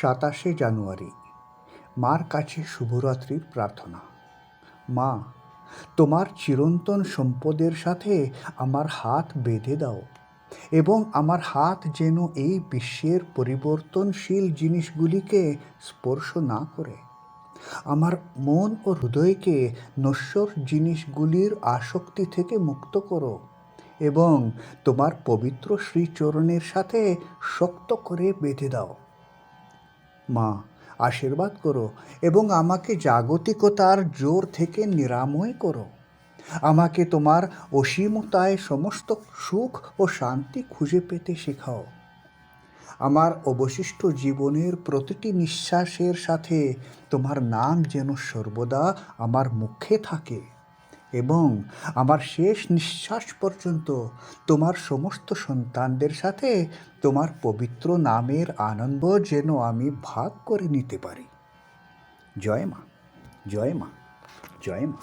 সাতাশে জানুয়ারি, মার কাছে শুভরাত্রির প্রার্থনা। মা, তোমার চিরন্তন সম্পদের সাথে আমার হাত বেঁধে দাও এবং আমার হাত যেন এই বিশ্বের পরিবর্তনশীল জিনিসগুলিকে স্পর্শ না করে। আমার মন ও হৃদয়কে নশ্বর জিনিসগুলির আসক্তি থেকে মুক্ত করো এবং তোমার পবিত্র শ্রীচরণের সাথে শক্ত করে বেঁধে দাও। মা, আশীর্বাদ করো এবং আমাকে জাগতিকতার জোর থেকে নিরাময় করো। আমাকে তোমার অসীমতায় সমস্ত সুখ ও শান্তি খুঁজে পেতে শেখাও। আমার অবশিষ্ট জীবনের প্রতিটি নিঃশ্বাসের সাথে তোমার নাম যেন সর্বদা আমার মুখে থাকে। এবং আমার শেষ নিঃশ্বাস পর্যন্ত তোমার সমস্ত সন্তানদের সাথে তোমার পবিত্র নামের আনন্দ যেন আমি ভাগ করে নিতে পারি। জয় মা জয় মা জয় মা।